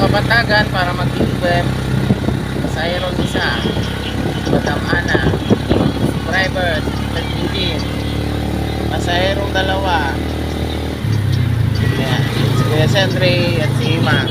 Kabatagan para mag-event sa Iron Misa, Batamana, Private, Nagbitin, Pasahirong dalawa, yeah. si Sendry at si Ima.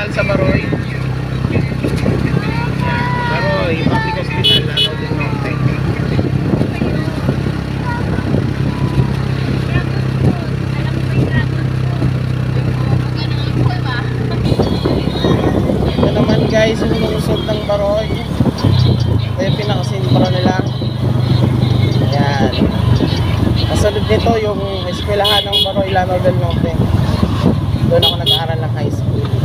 Hospital sa Baroy. Baroy, Public Hospital, Lalo del Norte. Ito naman guys, yung lungsod ng Baroy. Ito yung pinakasimbro nila. Ayan. Kasunod nito yung eskwelahan ng Baroy, Lalo del Norte. Doon ako nag-aaral ng high school.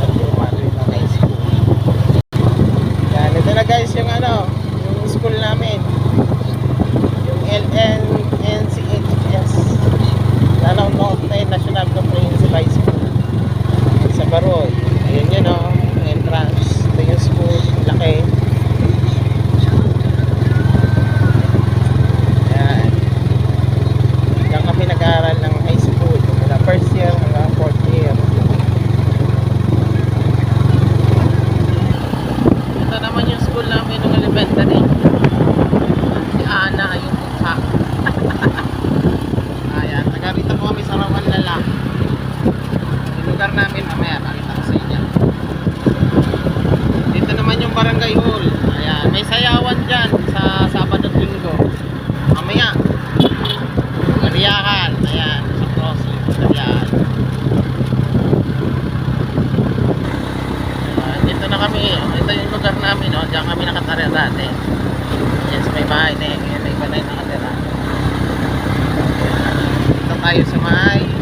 kami, ito yung lugar namin, no? Diyan kami nakatira dati. Yes, may bahay na yun. May bahay nakatira. Dito tayo sa may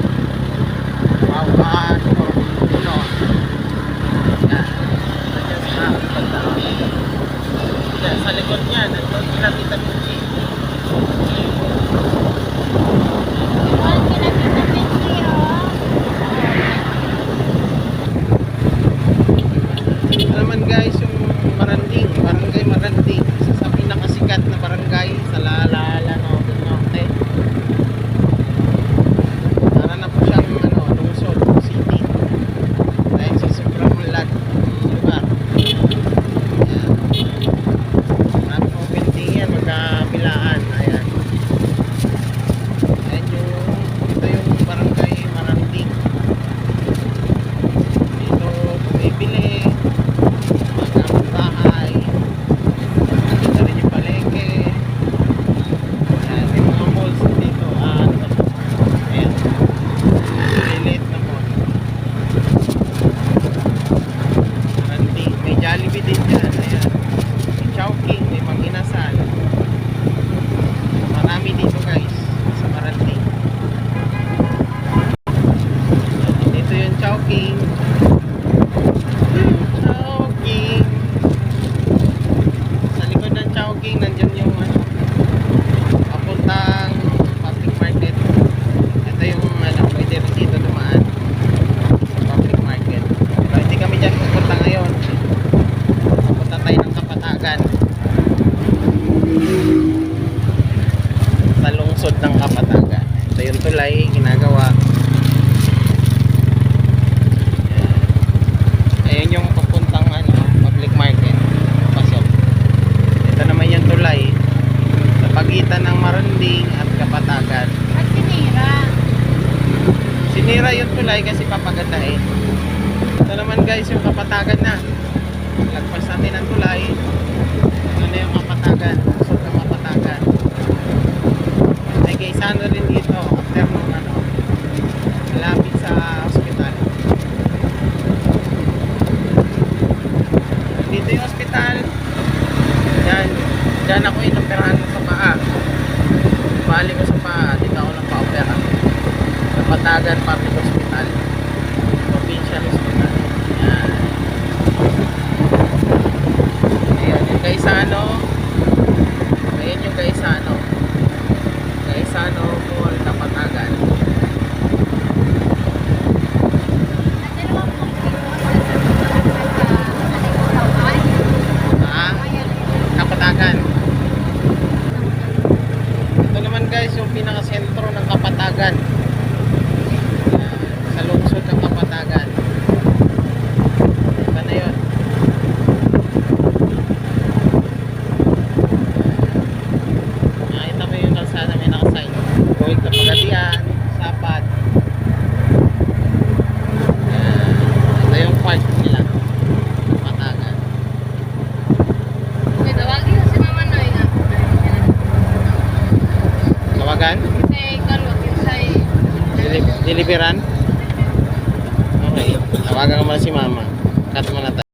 Sinira yung tulay kasi papaganda eh. Ito naman guys yung kapatagan na. Lagpas natin ang tulay. Ano na yung kapatagan. Sobrang kapatagan. Nag-iisa na rin dito after nung ano. Malapit sa hospital. Dito yung hospital. Yan. Diyan ako inoperahan sa paa. Bali ko sa paa. Batagan Party Construction Dagan? Say Kalot, Deliveran? Okay. Tawagan ka muna si Mama. Cut muna tayo.